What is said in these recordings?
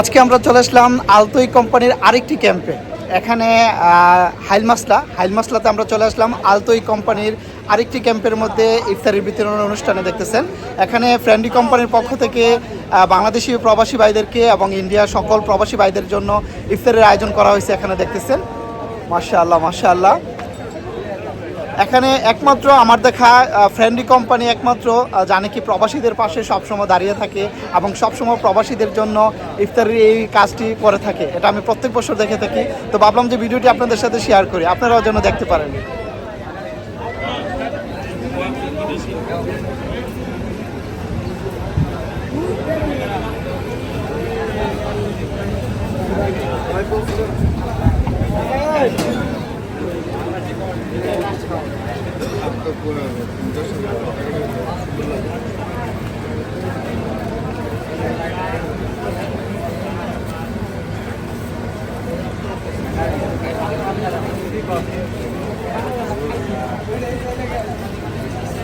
আজকে আমরা চলে আসলাম আলতোই কোম্পানির আরেকটি ক্যাম্পে। এখানে হাইল মাসলা। হাইল মাসলাতে আমরা চলে আসলাম আলতোই কোম্পানির আরেকটি ক্যাম্পের মধ্যে ইফতারের বিতরণ অনুষ্ঠানে দেখতেছেন। এখানে ফ্রেন্ডি কোম্পানির পক্ষ থেকে বাংলাদেশি প্রবাসী ভাইদেরকে এবং ইন্ডিয়ার সকল প্রবাসী ভাইদের জন্য ইফতারের আয়োজন করা হয়েছে এখানে দেখতেছেন। মাশাআল্লাহ মাশাআল্লাহ। এখানে একমাত্র আমার দেখা ফ্রেন্ডলি কোম্পানি একমাত্র জানে কি প্রবাসীদের পাশে সবসময় দাঁড়িয়ে থাকে এবং সবসময় প্রবাসীদের জন্য ইফতারের এই কাজটি করে থাকে। এটা আমি প্রত্যেক বছর দেখে থাকি। তো ভাবলাম যে ভিডিওটি আপনাদের সাথে শেয়ার করি। আপনারাও যেন দেখতে পারেন।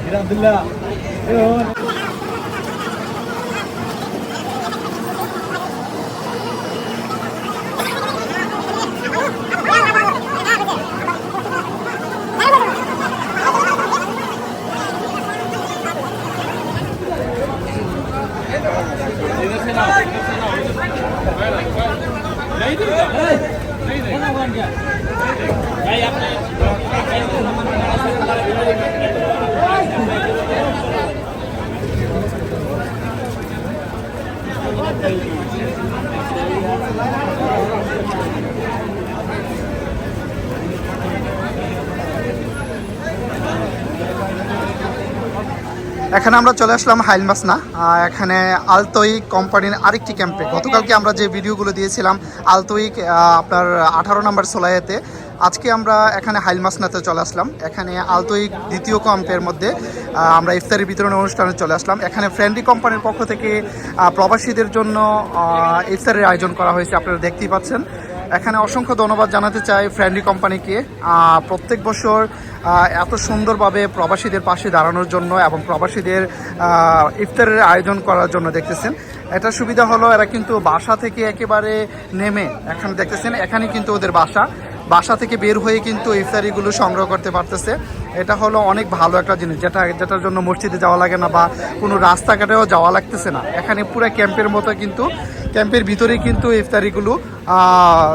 الحمد لله Hey! Hey! Hey! Hey! Hey! এখানে আমরা চলে আসলাম হাইলমাস এখানে আলতোই কোম্পানির আরেকটি ক্যাম্পে। গতকালকে আমরা যে ভিডিওগুলো দিয়েছিলাম আলতোইক আপনার আঠারো নম্বর সোলাইতে আজকে আমরা এখানে হাইলমাসনাতে চলে আসলাম। এখানে আলতোইক দ্বিতীয় কম্পের মধ্যে আমরা ইফতারি বিতরণ অনুষ্ঠানে চলে আসলাম। এখানে ফ্রেন্ডলি কোম্পানির পক্ষ থেকে প্রবাসীদের জন্য ইফতারের আয়োজন করা হয়েছে, আপনারা দেখতেই পাচ্ছেন। এখানে অসংখ্য ধন্যবাদ জানাতে চাই ফ্রেন্ডলি কোম্পানিকে প্রত্যেক বছর এত সুন্দরভাবে প্রবাসীদের পাশে দাঁড়ানোর জন্য এবং প্রবাসীদের ইফতারের আয়োজন করার জন্য দেখতেছেন। এটা সুবিধা হলো, এরা কিন্তু বাসা থেকে একেবারে নেমে, এখানে দেখতেছেন, এখানে কিন্তু ওদের বাসা। বাসা থেকে বের হয়ে কিন্তু ইফতারিগুলো সংগ্রহ করতে পারতেছে। এটা হলো অনেক ভালো একটা জিনিস, যেটা, যেটার জন্য মসজিদে যাওয়া লাগে না বা কোনো রাস্তাঘাটেও যাওয়া লাগতেছে না। এখানে পুরো ক্যাম্পের মতো কিন্তু, ক্যাম্পের ভিতরেই কিন্তু ইফতারিগুলো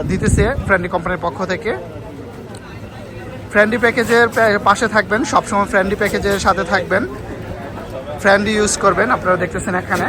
দিতেছে ফ্রেন্ডলি কোম্পানির পক্ষ থেকে। ফ্রেন্ডলি প্যাকেজের পাশে থাকবেন, সবসময় ফ্রেন্ডলি প্যাকেজের সাথে থাকবেন। ফ্রেন্ডলি ইউজ করবেন, আপনারা দেখতেছেন এখানে।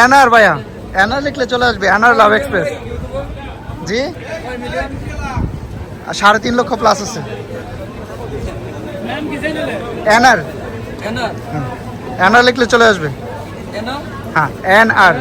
এনআর ভাইয়া। এনআর লিখলে চলে আসবে এনআর লাভ এক্সপ্রেস জি? আর সাড়ে তিন লক্ষ প্লাস আছে। এনআর এনআর লিখলে চলে আসবে। হ্যাঁ এন আর